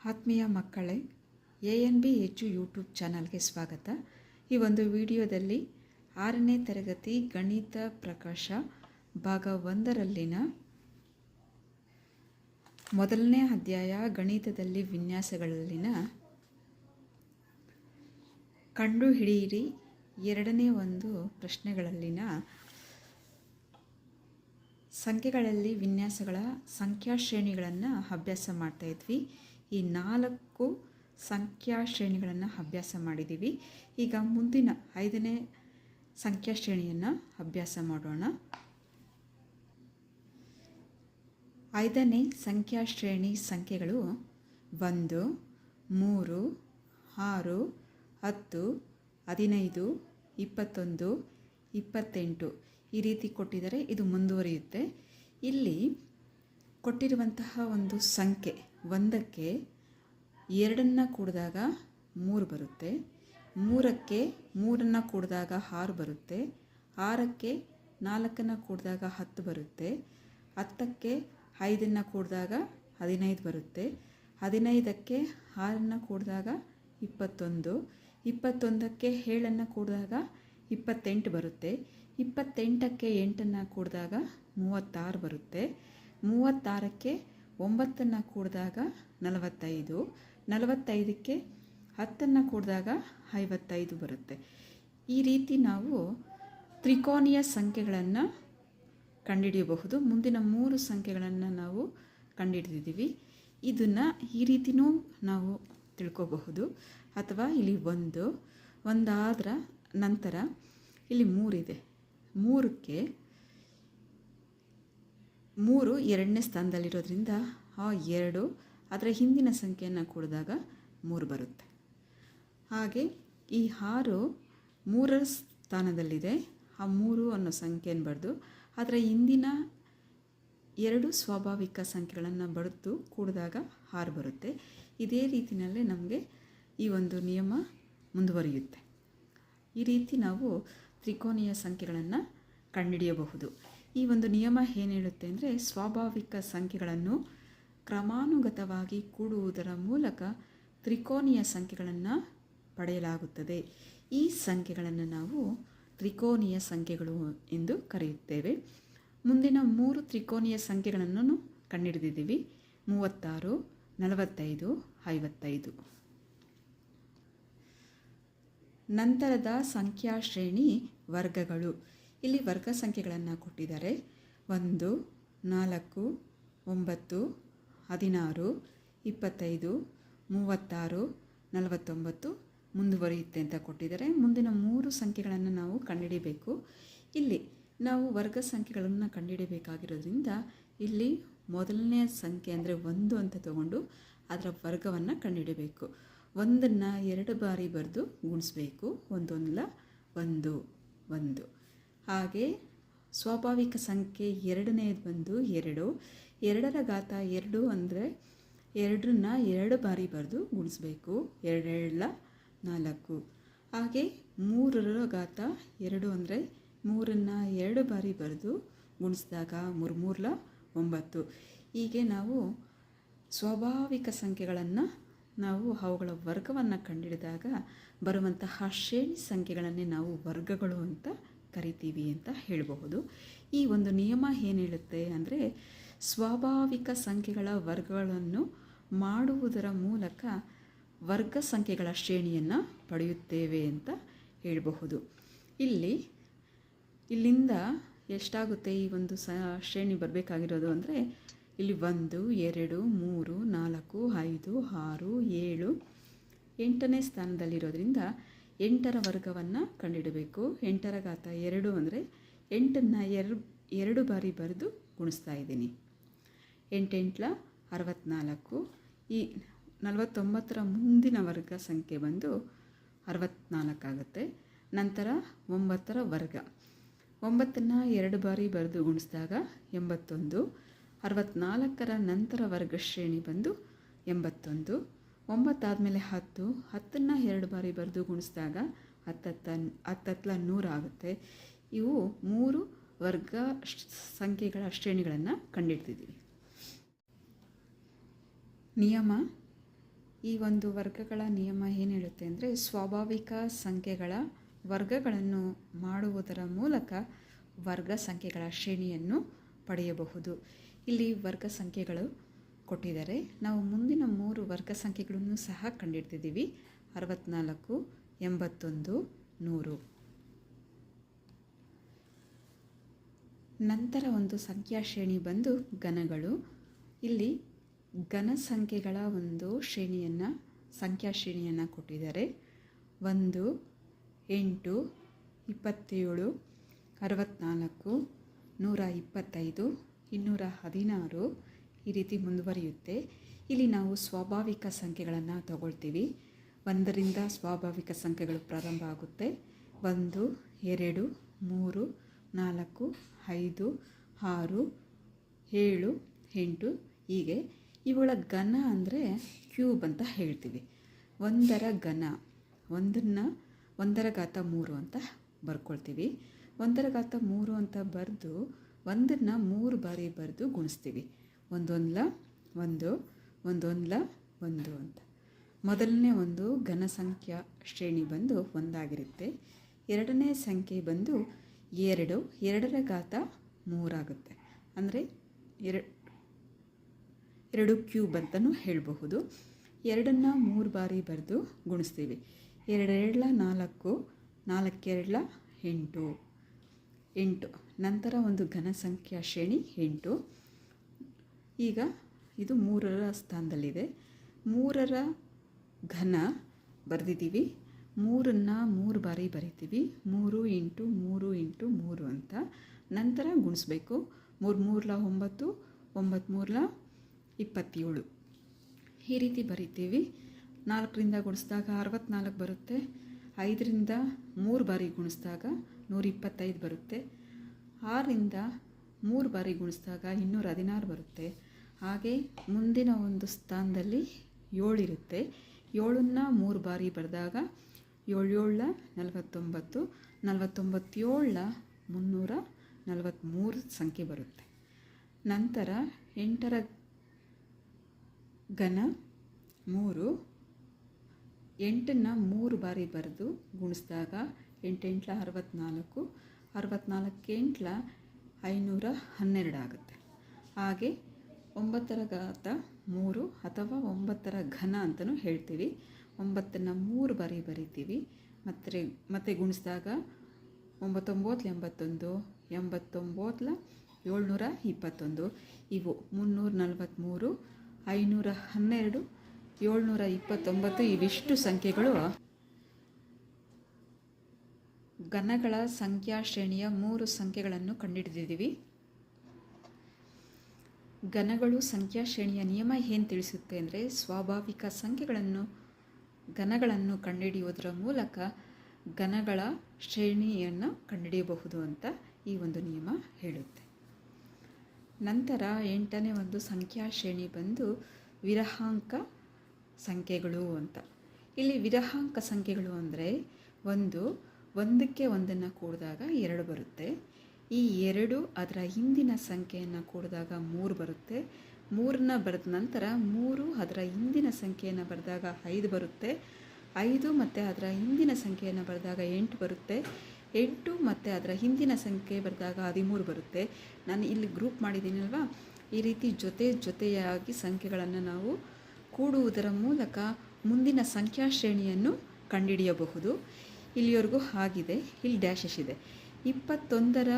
ಆತ್ಮೀಯ ಮಕ್ಕಳೇ, A N B ಹೆಚ್ಚು ಯೂಟ್ಯೂಬ್ ಚಾನಲ್ಗೆ ಸ್ವಾಗತ. ಈ ಒಂದು ವಿಡಿಯೋದಲ್ಲಿ ಆರನೇ ತರಗತಿ ಗಣಿತ ಪ್ರಕಾಶ ಭಾಗ ಒಂದರಲ್ಲಿನ ಮೊದಲನೇ ಅಧ್ಯಾಯ ಗಣಿತದಲ್ಲಿ ವಿನ್ಯಾಸಗಳಲ್ಲಿನ ಕಂಡುಹಿಡಿಯಿರಿ ಎರಡನೇ ಒಂದು ಪ್ರಶ್ನೆಗಳಲ್ಲಿನ ಸಂಖ್ಯೆಗಳಲ್ಲಿ ವಿನ್ಯಾಸಗಳ ಸಂಖ್ಯಾ ಶ್ರೇಣಿಗಳನ್ನು ಅಭ್ಯಾಸ ಮಾಡ್ತಾ ಇದ್ವಿ. ಈ ನಾಲ್ಕು ಸಂಖ್ಯಾ ಶ್ರೇಣಿಗಳನ್ನು ಅಭ್ಯಾಸ ಮಾಡಿದ್ದೀವಿ ಈಗ ಮುಂದಿನ ಐದನೇ ಸಂಖ್ಯಾ ಶ್ರೇಣಿಯನ್ನು ಅಭ್ಯಾಸ ಮಾಡೋಣ. ಐದನೇ ಸಂಖ್ಯಾ ಶ್ರೇಣಿ ಸಂಖ್ಯೆಗಳು ಒಂದು, ಮೂರು, ಆರು, ಹತ್ತು, ಹದಿನೈದು, ಇಪ್ಪತ್ತೊಂದು, ಇಪ್ಪತ್ತೆಂಟು ಈ ರೀತಿ ಕೊಟ್ಟಿದ್ದಾರೆ. ಇದು ಮುಂದುವರಿಯುತ್ತೆ. ಇಲ್ಲಿ ಕೊಟ್ಟಿರುವಂತಹ ಒಂದು ಸಂಖ್ಯೆ ಒಂದಕ್ಕೆ ಎರಡನ್ನು ಕೂಡಿದಾಗ ಮೂರು ಬರುತ್ತೆ. ಮೂರಕ್ಕೆ ಮೂರನ್ನು ಕೂಡಿದಾಗ ಆರು ಬರುತ್ತೆ. ಆರಕ್ಕೆ ನಾಲ್ಕನ್ನು ಕೂಡಿದಾಗ ಹತ್ತು ಬರುತ್ತೆ. ಹತ್ತಕ್ಕೆ ಐದನ್ನು ಕೂಡಿದಾಗ ಹದಿನೈದು ಬರುತ್ತೆ. ಹದಿನೈದಕ್ಕೆ ಆರನ್ನು ಕೂಡಿದಾಗ ಇಪ್ಪತ್ತೊಂದು. ಇಪ್ಪತ್ತೊಂದಕ್ಕೆ ಏಳನ್ನು ಕೂಡಿದಾಗ ಇಪ್ಪತ್ತೆಂಟು ಬರುತ್ತೆ. ಇಪ್ಪತ್ತೆಂಟಕ್ಕೆ ಎಂಟನ್ನು ಕೂಡಿದಾಗ ಮೂವತ್ತಾರು ಬರುತ್ತೆ. ಮೂವತ್ತಾರಕ್ಕೆ ಒಂಬತ್ತನ್ನು ಕೂಡಿದಾಗ ನಲವತ್ತೈದು, ನಲವತ್ತೈದಕ್ಕೆ ಹತ್ತನ್ನು ಕೂಡಿದಾಗ ಐವತ್ತೈದು ಬರುತ್ತೆ. ಈ ರೀತಿ ನಾವು ತ್ರಿಕೋನೀಯ ಸಂಖ್ಯೆಗಳನ್ನು ಕಂಡುಹಿಡಿಯಬಹುದು. ಮುಂದಿನ ಮೂರು ಸಂಖ್ಯೆಗಳನ್ನು ನಾವು ಕಂಡುಹಿಡಿದಿದ್ದೀವಿ. ಇದನ್ನು ಈ ರೀತಿಯೂ ನಾವು ತಿಳ್ಕೋಬಹುದು. ಅಥವಾ ಇಲ್ಲಿ ಒಂದು, ಒಂದಾದ್ರ ನಂತರ ಇಲ್ಲಿ ಮೂರಿದೆ. ಮೂರಕ್ಕೆ ಮೂರು ಎರಡನೇ ಸ್ಥಾನದಲ್ಲಿರೋದ್ರಿಂದ, ಆ ಎರಡು ಅದರ ಹಿಂದಿನ ಸಂಖ್ಯೆಯನ್ನು ಕೂಡಿದಾಗ ಮೂರು ಬರುತ್ತೆ. ಹಾಗೆ ಈ ಆರು ಮೂರರ ಸ್ಥಾನದಲ್ಲಿದೆ. ಆ ಮೂರು ಅನ್ನೋ ಸಂಖ್ಯೆಯನ್ನು ಬರೆದು ಅದರ ಹಿಂದಿನ ಎರಡು ಸ್ವಾಭಾವಿಕ ಸಂಖ್ಯೆಗಳನ್ನು ಬರೆದು ಕೂಡಿದಾಗ ಆರು ಬರುತ್ತೆ. ಇದೇ ರೀತಿಯಲ್ಲೇ ನಮಗೆ ಈ ಒಂದು ನಿಯಮ ಮುಂದುವರಿಯುತ್ತೆ. ಈ ರೀತಿ ನಾವು ತ್ರಿಕೋನೀಯ ಸಂಖ್ಯೆಗಳನ್ನು ಕಂಡುಹಿಡಿಯಬಹುದು. ಈ ಒಂದು ನಿಯಮ ಏನು ಹೇಳುತ್ತೆ ಅಂದರೆ ಸ್ವಾಭಾವಿಕ ಸಂಖ್ಯೆಗಳನ್ನು ಕ್ರಮಾನುಗತವಾಗಿ ಕೂಡುವುದರ ಮೂಲಕ ತ್ರಿಕೋನೀಯ ಸಂಖ್ಯೆಗಳನ್ನು ಪಡೆಯಲಾಗುತ್ತದೆ. ಈ ಸಂಖ್ಯೆಗಳನ್ನು ನಾವು ತ್ರಿಕೋನೀಯ ಸಂಖ್ಯೆಗಳು ಎಂದು ಕರೆಯುತ್ತೇವೆ. ಮುಂದಿನ ಮೂರು ತ್ರಿಕೋನೀಯ ಸಂಖ್ಯೆಗಳನ್ನು ಕಂಡುಹಿಡಿದಿದ್ದೀವಿ. ಮೂವತ್ತಾರು, ನಲವತ್ತೈದು, ಐವತ್ತೈದು. ನಂತರದ ಸಂಖ್ಯಾ ಶ್ರೇಣಿ ವರ್ಗಗಳು. ಇಲ್ಲಿ ವರ್ಗ ಸಂಖ್ಯೆಗಳನ್ನು ಕೊಟ್ಟಿದ್ದಾರೆ. ಒಂದು, ನಾಲ್ಕು, ಒಂಬತ್ತು, ಹದಿನಾರು, ಇಪ್ಪತ್ತೈದು, ಮೂವತ್ತಾರು, ನಲವತ್ತೊಂಬತ್ತು ಮುಂದುವರಿಯುತ್ತೆ ಅಂತ ಕೊಟ್ಟಿದ್ದಾರೆ. ಮುಂದಿನ ಮೂರು ಸಂಖ್ಯೆಗಳನ್ನು ನಾವು ಕಂಡುಹಿಡಿಬೇಕು. ಇಲ್ಲಿ ನಾವು ವರ್ಗ ಸಂಖ್ಯೆಗಳನ್ನು ಕಂಡುಹಿಡಿಯಬೇಕಾಗಿರೋದ್ರಿಂದ ಇಲ್ಲಿ ಮೊದಲನೇ ಸಂಖ್ಯೆ ಅಂದರೆ ಒಂದು ಅಂತ ತಗೊಂಡು ಅದರ ವರ್ಗವನ್ನು ಕಂಡುಹಿಡಿಯಬೇಕು ಒಂದನ್ನು ಎರಡು ಬಾರಿ ಬರೆದು ಗುಣಿಸ್ಬೇಕು. ಒಂದೊಂದಲ ಒಂದು ಒಂದು. ಹಾಗೆ ಸ್ವಾಭಾವಿಕ ಸಂಖ್ಯೆ ಎರಡನೇದು ಬಂದು ಎರಡು. ಎರಡರ ಘಾತ ಎರಡು ಅಂದರೆ ಎರಡನ್ನ ಎರಡು ಬಾರಿ ಬರೆದು ಗುಣಿಸ್ಬೇಕು. ಎರಡೆರಡಲ ನಾಲ್ಕು. ಹಾಗೆ ಮೂರರ ಘಾತ ಎರಡು ಅಂದರೆ ಮೂರನ್ನು ಎರಡು ಬಾರಿ ಬರೆದು ಗುಣಿಸಿದಾಗ ಮೂರು ಮೂರಲ ಒಂಬತ್ತು. ಹೀಗೆ ನಾವು ಸ್ವಾಭಾವಿಕ ಸಂಖ್ಯೆಗಳನ್ನು ನಾವು ಅವುಗಳ ವರ್ಗವನ್ನು ಕಂಡಿಡಿದಾಗ ಬರುವಂತಹ ಶ್ರೇಣಿ ಸಂಖ್ಯೆಗಳನ್ನೇ ನಾವು ವರ್ಗಗಳು ಅಂತ ಕರಿತೀವಿ ಅಂತ ಹೇಳಬಹುದು. ಈ ಒಂದು ನಿಯಮ ಏನು ಹೇಳುತ್ತೆ ಅಂದರೆ ಸ್ವಾಭಾವಿಕ ಸಂಖ್ಯೆಗಳ ವರ್ಗಗಳನ್ನು ಮಾಡುವುದರ ಮೂಲಕ ವರ್ಗ ಸಂಖ್ಯೆಗಳ ಶ್ರೇಣಿಯನ್ನು ಪಡೆಯುತ್ತೇವೆ ಅಂತ ಹೇಳಬಹುದು. ಇಲ್ಲಿ, ಇಲ್ಲಿಂದ ಎಷ್ಟಾಗುತ್ತೆ ಈ ಒಂದು ಸ, ಶ್ರೇಣಿ ಬರಬೇಕಾಗಿರೋದು ಅಂದರೆ ಇಲ್ಲಿ ಒಂದು, ಎರಡು, ಮೂರು, ನಾಲ್ಕು, ಐದು, ಆರು, ಏಳು, ಎಂಟನೇ ಸ್ಥಾನದಲ್ಲಿರೋದ್ರಿಂದ ಎಂಟರ ವರ್ಗವನ್ನು ಕಂಡುಹಿಡಬೇಕು ಎಂಟರ ಘಾತ ಎರಡು ಅಂದರೆ ಎಂಟನ್ನು ಎರಡು ಎರಡು ಬಾರಿ ಬರೆದು ಗುಣಿಸ್ತಾ ಇದ್ದೀನಿ. ಎಂಟೆಂಟ್ಲ ಅರವತ್ತ್ನಾಲ್ಕು ಈ ನಲವತ್ತೊಂಬತ್ತರ ಮುಂದಿನ ವರ್ಗ ಸಂಖ್ಯೆ ಬಂದು ಅರವತ್ತ್ನಾಲ್ಕಾಗುತ್ತೆ ನಂತರ ಒಂಬತ್ತರ ವರ್ಗ. ಒಂಬತ್ತನ್ನು ಎರಡು ಬಾರಿ ಬರೆದು ಗುಣಿಸಿದಾಗ ಎಂಬತ್ತೊಂದು. ಅರವತ್ತ್ನಾಲ್ಕರ ನಂತರ ವರ್ಗ ಶ್ರೇಣಿ ಬಂದು ಎಂಬತ್ತೊಂದು. ಒಂಬತ್ತಾದಮೇಲೆ ಹತ್ತು, ಹತ್ತನ್ನು ಎರಡು ಬಾರಿ ಬರೆದು ಗುಣಿಸಿದಾಗ ಹತ್ತತ್ತ ಹತ್ತತ್ಲ ನೂರಾಗುತ್ತೆ ಇವು ಮೂರು ವರ್ಗ ಸಂಖ್ಯೆಗಳ ಶ್ರೇಣಿಗಳನ್ನು ಕಂಡಿಡ್ತಿದ್ದೀವಿ ನಿಯಮ. ಈ ಒಂದು ವರ್ಗಗಳ ನಿಯಮ ಏನು ಹೇಳುತ್ತೆ ಅಂದರೆ ಸ್ವಾಭಾವಿಕ ಸಂಖ್ಯೆಗಳ ವರ್ಗಗಳನ್ನು ಮಾಡುವುದರ ಮೂಲಕ ವರ್ಗ ಸಂಖ್ಯೆಗಳ ಶ್ರೇಣಿಯನ್ನು ಪಡೆಯಬಹುದು. ಇಲ್ಲಿ ವರ್ಗ ಸಂಖ್ಯೆಗಳು ಕೊಟ್ಟಿದ್ದಾರೆ. ನಾವು ಮುಂದಿನ ಮೂರು ವರ್ಗ ಸಂಖ್ಯೆಗಳನ್ನು ಸಹ ಕಂಡಿಡ್ತಿದ್ದೀವಿ. ಅರವತ್ನಾಲ್ಕು, ಎಂಬತ್ತೊಂದು, ನೂರು. ನಂತರ ಒಂದು ಸಂಖ್ಯಾ ಶ್ರೇಣಿ ಬಂದು ಘನಗಳು. ಇಲ್ಲಿ ಘನ ಸಂಖ್ಯೆಗಳ ಒಂದು ಶ್ರೇಣಿಯನ್ನು, ಸಂಖ್ಯಾ ಶ್ರೇಣಿಯನ್ನು ಕೊಟ್ಟಿದ್ದಾರೆ. ಒಂದು, ಎಂಟು, ಇಪ್ಪತ್ತೇಳು ಅರವತ್ತ್ನಾಲ್ಕು ನೂರ ಇಪ್ಪತ್ತೈದು, ಇನ್ನೂರ ಹದಿನಾರು ಈ ರೀತಿ ಮುಂದುವರಿಯುತ್ತೆ. ಇಲ್ಲಿ ನಾವು ಸ್ವಾಭಾವಿಕ ಸಂಖ್ಯೆಗಳನ್ನು ತಗೊಳ್ತೀವಿ. ಒಂದರಿಂದ ಸ್ವಾಭಾವಿಕ ಸಂಖ್ಯೆಗಳು ಪ್ರಾರಂಭ ಆಗುತ್ತೆ. ಒಂದು, ಎರಡು, ಮೂರು, ನಾಲ್ಕು, ಐದು, ಆರು, ಏಳು, ಎಂಟು, ಹೀಗೆ. ಇವುಗಳ ಘನ ಅಂದರೆ ಕ್ಯೂಬ್ ಅಂತ ಹೇಳ್ತೀವಿ. ಒಂದರ ಘನ, ಒಂದನ್ನು ಒಂದರ ಘಾತ ಮೂರು ಅಂತ ಬರ್ಕೊಳ್ತೀವಿ. ಒಂದರ ಘಾತ ಮೂರು ಅಂತ ಬರೆದು ಒಂದನ್ನು ಮೂರು ಬಾರಿ ಬರೆದು ಗುಣಿಸ್ತೀವಿ. ಒಂದೊಂದ್ಲ, ಒಂದು ಒಂದೊಂದ್ಲ, ಒಂದು ಅಂತ. ಮೊದಲನೇ ಒಂದು ಘನ ಸಂಖ್ಯಾ ಶ್ರೇಣಿ ಬಂದು ಒಂದಾಗಿರುತ್ತೆ. ಎರಡನೇ ಸಂಖ್ಯೆ ಬಂದು ಎರಡು, ಎರಡರ ಘಾತ ಮೂರಾಗುತ್ತೆ. ಅಂದರೆ ಎರಡು ಎರಡು ಕ್ಯೂಬ್ ಅಂತಲೂ ಹೇಳಬಹುದು. ಎರಡನ್ನು ಮೂರು ಬಾರಿ ಬರೆದು ಗುಣಿಸ್ತೀವಿ. ಎರಡೆರಡ್ಲ ನಾಲ್ಕು, ನಾಲ್ಕೆರಡ್ಲ ಎಂಟು. ಎಂಟು. ನಂತರ ಒಂದು ಘನ ಸಂಖ್ಯಾ ಶ್ರೇಣಿ ಎಂಟು. ಈಗ ಇದು ಮೂರರ ಸ್ಥಾನದಲ್ಲಿದೆ. ಮೂರರ ಘನ ಬರೆದಿದ್ದೀವಿ. ಮೂರನ್ನು ಮೂರು ಬಾರಿ ಬರಿತೀವಿ. ಮೂರು ಇಂಟು ಮೂರು ಇಂಟು ಮೂರು ಅಂತ. ನಂತರ ಗುಣಿಸ್ಬೇಕು. ಮೂರು ಮೂರಲ ಒಂಬತ್ತು ಒಂಬತ್ತು ಮೂರಲ ಇಪ್ಪತ್ತೇಳು. ಈ ರೀತಿ ಬರಿತೀವಿ. ನಾಲ್ಕರಿಂದ ಗುಣಿಸಿದಾಗ ಅರವತ್ತ್ನಾಲ್ಕು ಬರುತ್ತೆ. ಐದರಿಂದ ಮೂರು ಬಾರಿ ಗುಣಿಸಿದಾಗ ನೂರ ಇಪ್ಪತ್ತೈದು ಬರುತ್ತೆ. ಆರರಿಂದ ಮೂರು ಬಾರಿ ಗುಣಿಸಿದಾಗ ಇನ್ನೂರ ಹದಿನಾರು ಬರುತ್ತೆ. ಹಾಗೆ ಮುಂದಿನ ಒಂದು ಸ್ಥಾನದಲ್ಲಿ ಏಳಿರುತ್ತೆ. ಏಳನ್ನು ಮೂರು ಬಾರಿ ಬರೆದಾಗ ಏಳೇಳ ನಲವತ್ತೊಂಬತ್ತು, ನಲವತ್ತೊಂಬತ್ತೇಳ ಮುನ್ನೂರ ನಲವತ್ತ್ಮೂರು ಸಂಖ್ಯೆ ಬರುತ್ತೆ. ನಂತರ ಎಂಟರ ಘನ ಮೂರು, ಎಂಟನ್ನು ಮೂರು ಬಾರಿ ಬರೆದು ಗುಣಿಸಿದಾಗ ಎಂಟೆಂಟ್ಲ ಅರವತ್ತ್ನಾಲ್ಕು ಅರವತ್ತ್ನಾಲ್ಕು ಐನೂರ ಹನ್ನೆರಡು ಆಗುತ್ತೆ. ಹಾಗೆ ಒಂಬತ್ತರ ಘಾತ ಮೂರು ಅಥವಾ ಒಂಬತ್ತರ ಘನ ಅಂತಲೂ ಹೇಳ್ತೀವಿ. ಒಂಬತ್ತನ್ನು ಮೂರು ಬಾರಿ ಬರಿತೀವಿ. ಮತ್ತೆ ಮತ್ತೆ ಗುಣಿಸಿದಾಗ ಒಂಬತ್ತೊಂಬತ್ತು ಎಂಬತ್ತೊಂದು ಎಂಬತ್ತೊಂಬತ್ತಲ ಏಳ್ನೂರ ಇಪ್ಪತ್ತೊಂದು. ಇವು ಮುನ್ನೂರ ನಲವತ್ತ್ಮೂರು ಐನೂರ ಹನ್ನೆರಡು, ಏಳ್ನೂರ ಇಪ್ಪತ್ತೊಂಬತ್ತು ಇವಿಷ್ಟು ಸಂಖ್ಯೆಗಳು ಘನಗಳ ಸಂಖ್ಯಾ ಶ್ರೇಣಿಯ ಮೂರು ಸಂಖ್ಯೆಗಳನ್ನು ಕಂಡುಹಿಡಿದಿದ್ದೀವಿ ಘನಗಳು ಸಂಖ್ಯಾ ಶ್ರೇಣಿಯ ನಿಯಮ ಏನು ತಿಳಿಸುತ್ತೆ ಅಂದರೆ ಸ್ವಾಭಾವಿಕ ಸಂಖ್ಯೆಗಳನ್ನು, ಘನಗಳನ್ನು ಕಂಡುಹಿಡಿಯುವುದರ ಮೂಲಕ ಘನಗಳ ಶ್ರೇಣಿಯನ್ನು ಕಂಡುಹಿಡಿಯಬಹುದು ಅಂತ ಈ ಒಂದು ನಿಯಮ ಹೇಳುತ್ತೆ. ನಂತರ ಎಂಟನೇ ಒಂದು ಸಂಖ್ಯಾ ಶ್ರೇಣಿ ಬಂದು ವಿರಹಾಂಕ ಸಂಖ್ಯೆಗಳು ಅಂತ. ಇಲ್ಲಿ ವಿರಹಾಂಕ ಸಂಖ್ಯೆಗಳು ಅಂದರೆ ಒಂದು, ಒಂದಕ್ಕೆ ಒಂದನ್ನು ಕೂಡಿದಾಗ ಎರಡು ಬರುತ್ತೆ. ಈ ಎರಡು ಅದರ ಹಿಂದಿನ ಸಂಖ್ಯೆಯನ್ನು ಕೂಡಿದಾಗ ಮೂರು ಬರುತ್ತೆ. ಮೂರನ್ನ ಬರೆದ ನಂತರ ಮೂರು ಅದರ ಹಿಂದಿನ ಸಂಖ್ಯೆಯನ್ನು ಬರೆದಾಗ ಐದು ಬರುತ್ತೆ. ಐದು ಮತ್ತು ಅದರ ಹಿಂದಿನ ಸಂಖ್ಯೆಯನ್ನು ಬರೆದಾಗ ಎಂಟು ಬರುತ್ತೆ. ಎಂಟು ಮತ್ತು ಅದರ ಹಿಂದಿನ ಸಂಖ್ಯೆ ಬರೆದಾಗ ಹದಿಮೂರು ಬರುತ್ತೆ. ನಾನು ಇಲ್ಲಿ ಗ್ರೂಪ್ ಮಾಡಿದ್ದೀನಲ್ವಾ? ಈ ರೀತಿ ಜೊತೆ ಜೊತೆಯಾಗಿ ಸಂಖ್ಯೆಗಳನ್ನು ನಾವು ಕೂಡುವುದರ ಮೂಲಕ ಮುಂದಿನ ಸಂಖ್ಯಾ ಶ್ರೇಣಿಯನ್ನು ಕಂಡುಹಿಡಿಯಬಹುದು. ಇಲ್ಲಿವರೆಗೂ ಆಗಿದೆ ಇಲ್ಲಿ ಡ್ಯಾಶಸ್ ಇದೆ. ಇಪ್ಪತ್ತೊಂದರ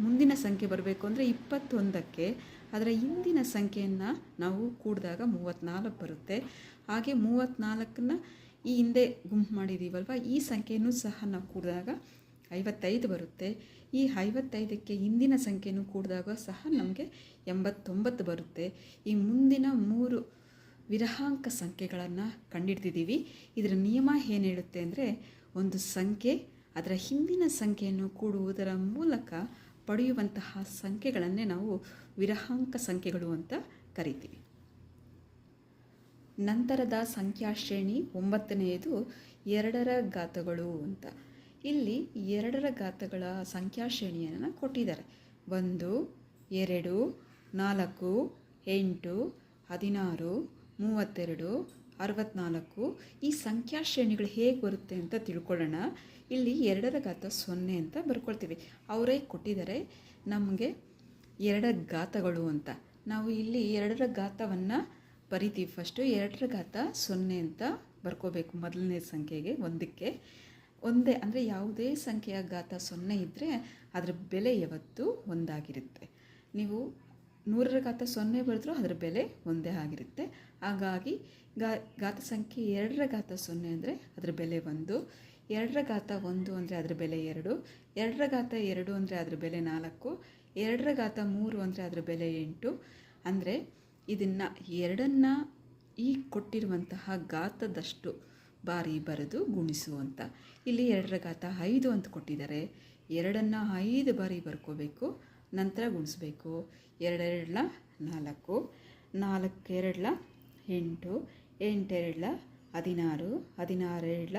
ಮುಂದಿನ ಸಂಖ್ಯೆ ಬರಬೇಕು ಅಂದರೆ ಇಪ್ಪತ್ತೊಂದಕ್ಕೆ. ಅದರ ಹಿಂದಿನ ಸಂಖ್ಯೆಯನ್ನು ನಾವು ಕೂಡಿದಾಗ ಮೂವತ್ತ್ನಾಲ್ಕು ಬರುತ್ತೆ. ಹಾಗೆ ಮೂವತ್ತ್ನಾಲ್ಕನ್ನ ಈ ಹಿಂದೆ ಗುಂಪು ಮಾಡಿದ್ದೀವಲ್ವ ಈ ಸಂಖ್ಯೆಯನ್ನು ಸಹ ನಾವು ಕೂಡಿದಾಗ ಐವತ್ತೈದು ಬರುತ್ತೆ. ಈ ಐವತ್ತೈದಕ್ಕೆ ಹಿಂದಿನ ಸಂಖ್ಯೆಯನ್ನು ಕೂಡಿದಾಗ ಸಹ ನಮಗೆ ಎಂಬತ್ತೊಂಬತ್ತು ಬರುತ್ತೆ. ಈ ಮುಂದಿನ ಮೂರು ವಿರಹಾಂಕ ಸಂಖ್ಯೆಗಳನ್ನು ಕಂಡಿಡ್ತಿದ್ದೀವಿ ಇದರ ನಿಯಮ ಏನು ಹೇಳುತ್ತೆ ಅಂದರೆ, ಒಂದು ಸಂಖ್ಯೆ ಅದರ ಹಿಂದಿನ ಸಂಖ್ಯೆಯನ್ನು ಕೂಡುವುದರ ಮೂಲಕ ಪಡೆಯುವಂತಹ ಸಂಖ್ಯೆಗಳನ್ನೇ ನಾವು ವಿರಹಾಂಕ ಸಂಖ್ಯೆಗಳು ಅಂತ ಕರಿತೀವಿ. ನಂತರದ ಸಂಖ್ಯಾ ಶ್ರೇಣಿ ಒಂಬತ್ತನೆಯದು ಎರಡರ ಘಾತಗಳು ಅಂತ. ಇಲ್ಲಿ ಎರಡರ ಘಾತಗಳ ಸಂಖ್ಯಾ ಶ್ರೇಣಿಯನ್ನು ಕೊಟ್ಟಿದ್ದಾರೆ. ಒಂದು, ಎರಡು, ನಾಲ್ಕು, ಎಂಟು, ಹದಿನಾರು, ಮೂವತ್ತೆರಡು ಅರವತ್ನಾಲ್ಕು. ಈ ಸಂಖ್ಯಾ ಶ್ರೇಣಿಗಳು ಹೇಗೆ ಬರುತ್ತೆ ಅಂತ ತಿಳ್ಕೊಳ್ಳೋಣ. ಇಲ್ಲಿ ಎರಡರ ಘಾತ ಸೊನ್ನೆ ಅಂತ ಬರ್ಕೊಳ್ತೀವಿ. ಅವರೇ ಕೊಟ್ಟಿದ್ದಾರೆ. ನಮಗೆ ಎರಡರ ಘಾತಗಳು ಅಂತ. ನಾವು ಇಲ್ಲಿ ಎರಡರ ಘಾತವನ್ನು ಬರಿತೀವಿ ಫಸ್ಟು ಎರಡರ ಘಾತ ಸೊನ್ನೆ ಅಂತ ಬರ್ಕೋಬೇಕು ಮೊದಲನೇ ಸಂಖ್ಯೆಗೆ, ಒಂದಕ್ಕೆ. ಒಂದೇ ಅಂದರೆ ಯಾವುದೇ ಸಂಖ್ಯೆಯ ಘಾತ ಸೊನ್ನೆ ಇದ್ದರೆ ಅದರ ಬೆಲೆ ಯಾವತ್ತೂ ಒಂದಾಗಿರುತ್ತೆ. ನೀವು ನೂರರ ಘಾತ ಸೊನ್ನೆ ಬರೆದ್ರೂ ಅದರ ಬೆಲೆ ಒಂದೇ ಆಗಿರುತ್ತೆ. ಹಾಗಾಗಿ ಗಾ ಘಾತ ಸಂಖ್ಯೆ ಎರಡರ ಘಾತ ಸೊನ್ನೆ ಅಂದರೆ ಅದರ ಬೆಲೆ ಒಂದು. ಎರಡರ ಘಾತ ಒಂದು ಅಂದರೆ ಅದರ ಬೆಲೆ ಎರಡು. ಎರಡರ ಘಾತ ಎರಡು ಅಂದರೆ ಅದರ ಬೆಲೆ ನಾಲ್ಕು. ಎರಡರ ಘಾತ ಮೂರು ಅಂದರೆ ಅದರ ಬೆಲೆ ಎಂಟು. ಅಂದರೆ ಇದನ್ನು ಎರಡನ್ನು ಈ ಕೊಟ್ಟಿರುವಂತಹ ಘಾತದಷ್ಟು ಬಾರಿ ಬರೆದು ಗುಣಿಸು ಅಂತ ಇಲ್ಲಿ ಎರಡರ ಘಾತ ಐದು ಅಂತ ಕೊಟ್ಟಿದ್ದಾರೆ. ಎರಡನ್ನು ಐದು ಬಾರಿ ಬರ್ಕೋಬೇಕು, ನಂತರ ಗುಣಿಸ್ಬೇಕು. ಎರಡೆರಡಲ ನಾಲ್ಕು. ನಾಲ್ಕು ಎರಡಲ ಎಂಟು. ಎಂಟೆರಡಲ, ಹದಿನಾರು ಹದಿನಾರೆರಡಲ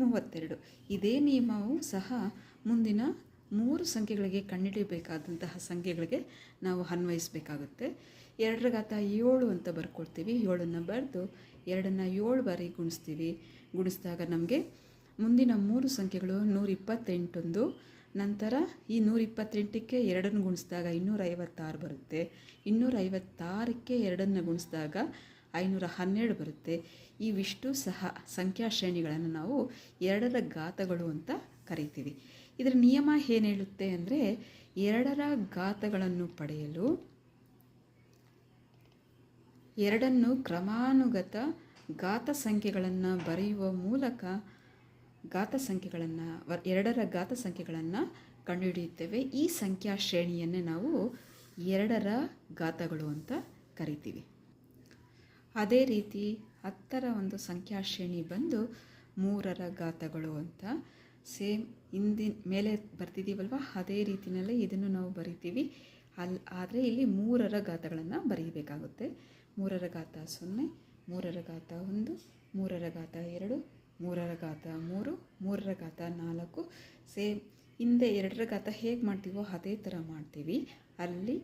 ಮೂವತ್ತೆರಡು. ಇದೇ ನಿಯಮವು ಸಹ ಮುಂದಿನ ಮೂರು ಸಂಖ್ಯೆಗಳಿಗೆ ಕಂಡುಹಿಡಿಯಬೇಕಾದಂತಹ ಸಂಖ್ಯೆಗಳಿಗೆ ನಾವು ಅನ್ವಯಿಸಬೇಕಾಗುತ್ತೆ. ಎರಡರ ಘಾತ ಏಳು ಅಂತ ಬರ್ಕೊಡ್ತೀವಿ ಏಳನ್ನು ಬರೆದು ಎರಡನ್ನು ಏಳು ಬಾರಿ ಗುಣಿಸ್ತೀವಿ. ಗುಣಿಸಿದಾಗ ನಮಗೆ ಮುಂದಿನ ಮೂರು ಸಂಖ್ಯೆಗಳು ನೂರಿಪ್ಪತ್ತೆಂಟೊಂದು, ನಂತರ ಈ ನೂರಿಪ್ಪತ್ತೆಂಟಕ್ಕೆ ಎರಡನ್ನು ಗುಣಿಸಿದಾಗ ಇನ್ನೂರ ಐವತ್ತಾರು ಬರುತ್ತೆ. ಇನ್ನೂರೈವತ್ತಾರಕ್ಕೆ ಎರಡನ್ನು ಗುಣಿಸಿದಾಗ ಐನೂರ ಹನ್ನೆರಡು ಬರುತ್ತೆ. ಇವಿಷ್ಟು ಸಹ ಸಂಖ್ಯಾ ಶ್ರೇಣಿಗಳನ್ನು ನಾವು ಎರಡರ ಘಾತಗಳು ಅಂತ ಕರಿತೀವಿ. ಇದರ ನಿಯಮ ಏನು ಹೇಳುತ್ತೆ ಅಂದರೆ ಎರಡರ ಘಾತಗಳನ್ನು ಪಡೆಯಲು ಎರಡನ್ನು ಕ್ರಮಾನುಗತ ಘಾತ ಸಂಖ್ಯೆಗಳನ್ನು ಬರೆಯುವ ಮೂಲಕ ಘಾತ ಸಂಖ್ಯೆಗಳನ್ನು ಎರಡರ ಘಾತ ಸಂಖ್ಯೆಗಳನ್ನು ಕಂಡುಹಿಡಿಯುತ್ತೇವೆ. ಈ ಸಂಖ್ಯಾ ಶ್ರೇಣಿಯನ್ನೇ ನಾವು ಎರಡರ ಘಾತಗಳು ಅಂತ ಕರಿತೀವಿ. ಅದೇ ರೀತಿ ಹತ್ತರ ಒಂದು ಸಂಖ್ಯಾ ಶ್ರೇಣಿ ಬಂದು ಮೂರರ ಘಾತಗಳು ಅಂತ. ಸೇಮ್ ಹಿಂದಿನ ಮೇಲೆ ಬರ್ತಿದ್ದೀವಲ್ವ ಅದೇ ರೀತಿಯಲ್ಲೇ ಇದನ್ನು ನಾವು ಬರಿತೀವಿ. ಅಲ್ಲಿ ಆದರೆ ಇಲ್ಲಿ ಮೂರರ ಘಾತಗಳನ್ನು ಬರೀಬೇಕಾಗುತ್ತೆ. ಮೂರರ ಘಾತ ಸೊನ್ನೆ, ಮೂರರ ಘಾತ ಒಂದು, ಮೂರರ ಘಾತ ಎರಡು, ಮೂರರ ಘಾತ ಮೂರು, ಮೂರರ ಘಾತ ನಾಲ್ಕು. ಸೇಮ್ ಹಿಂದೆ ಎರಡರ ಘಾತ ಹೇಗೆ ಮಾಡ್ತೀವೋ ಅದೇ ಥರ ಮಾಡ್ತೀವಿ. ಅಲ್ಲಿ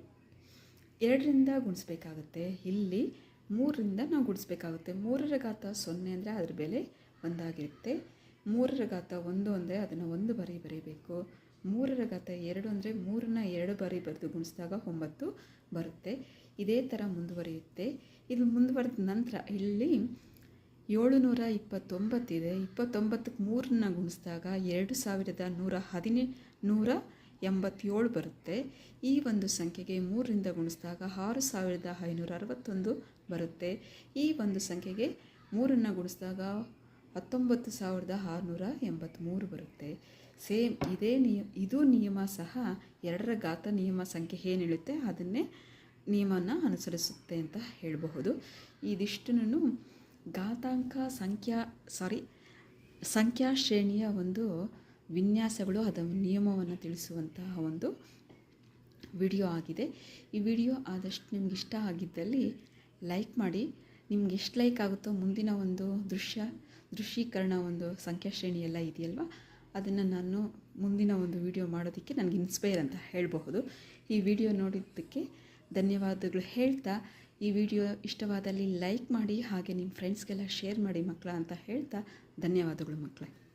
ಎರಡರಿಂದ ಗುಣಿಸ್ಬೇಕಾಗುತ್ತೆ. ಇಲ್ಲಿ ಮೂರರಿಂದ ನಾವು ಗುಡಿಸ್ಬೇಕಾಗುತ್ತೆ. ಮೂರರ ಘಾತ ಸೊನ್ನೆ ಅಂದರೆ ಅದ್ರ ಬೆಲೆ ಒಂದಾಗಿರುತ್ತೆ. ಮೂರರ ಘಾತ ಒಂದು ಅಂದರೆ ಅದನ್ನು ಒಂದು ಬಾರಿ ಬರೀಬೇಕು. ಮೂರರ ಘಾತ ಎರಡು ಅಂದರೆ ಮೂರನ್ನ ಎರಡು ಬಾರಿ ಬರೆದು ಗುಣಿಸಿದಾಗ ಒಂಬತ್ತು ಬರುತ್ತೆ. ಇದೇ ಥರ ಮುಂದುವರಿಯುತ್ತೆ. ಇದು ಮುಂದುವರೆದ ನಂತರ ಇಲ್ಲಿ ಏಳು ನೂರ ಇಪ್ಪತ್ತೊಂಬತ್ತಿದೆ ಇಪ್ಪತ್ತೊಂಬತ್ತಕ್ಕೆ ಮೂರನ್ನ ಗುಣಿಸಿದಾಗ ಎರಡು ಸಾವಿರದ ನೂರ ಹದಿನೇ, ನೂರ ಎಂಬತ್ತೇಳು ಬರುತ್ತೆ. ಈ ಒಂದು ಸಂಖ್ಯೆಗೆ ಮೂರರಿಂದ ಗುಣಿಸಿದಾಗ ಆರು ಸಾವಿರದ ಐನೂರ ಅರವತ್ತೊಂದು ಬರುತ್ತೆ. ಈ ಒಂದು ಸಂಖ್ಯೆಗೆ ಮೂರನ್ನು ಗುಡಿಸಿದಾಗ ಹತ್ತೊಂಬತ್ತು ಸಾವಿರದ ಆರುನೂರ ಎಂಬತ್ತ್ಮೂರು ಬರುತ್ತೆ. ಸೇಮ್ ಇದೇ ನಿಯ, ಇದು ನಿಯಮ ಸಹ ಎರಡರ ಘಾತ ನಿಯಮ ಸಂಖ್ಯೆ ಏನು ಹೇಳುತ್ತೆ? ಅದನ್ನೇ ನಿಯಮನ ಅನುಸರಿಸುತ್ತೆ ಅಂತ ಹೇಳಬಹುದು. ಇದಿಷ್ಟನ್ನು ಘಾತಾಂಕ ಸಂಖ್ಯಾ, ಸಾರಿ, ಸಂಖ್ಯಾ ಶ್ರೇಣಿಯ ಒಂದು ವಿನ್ಯಾಸಗಳು ಅದರ ನಿಯಮವನ್ನು ತಿಳಿಸುವಂತಹ ಒಂದು ವಿಡಿಯೋ ಆಗಿದೆ. ಈ ವಿಡಿಯೋ ಆದಷ್ಟು ನಿಮ್ಗೆ ಇಷ್ಟ ಆಗಿದ್ದಲ್ಲಿ ಲೈಕ್ ಮಾಡಿ, ನಿಮ್ಗೆ ಎಷ್ಟು ಲೈಕ್ ಆಗುತ್ತೋ ಮುಂದಿನ ಒಂದು ದೃಶ್ಯ, ದೃಶ್ಯೀಕರಣ ಒಂದು ಸಂಖ್ಯಾ ಶ್ರೇಣಿ ಎಲ್ಲ ಇದೆಯಲ್ವ? ಅದನ್ನು ನಾನು ಮುಂದಿನ ಒಂದು ವಿಡಿಯೋ ಮಾಡೋದಕ್ಕೆ ನನಗೆ ಇನ್ಸ್ಪೈರ್ ಅಂತ ಹೇಳಬಹುದು. ಈ ವಿಡಿಯೋ ನೋಡಿದ್ದಕ್ಕೆ ಧನ್ಯವಾದಗಳು ಹೇಳ್ತಾ, ಈ ವಿಡಿಯೋ ಇಷ್ಟವಾದಲ್ಲಿ ಲೈಕ್ ಮಾಡಿ, ಹಾಗೆ ನಿಮ್ಮ ಫ್ರೆಂಡ್ಸ್ಗೆಲ್ಲ ಶೇರ್ ಮಾಡಿ ಮಕ್ಕಳ ಅಂತ ಹೇಳ್ತಾ, ಧನ್ಯವಾದಗಳು ಮಕ್ಕಳೇ.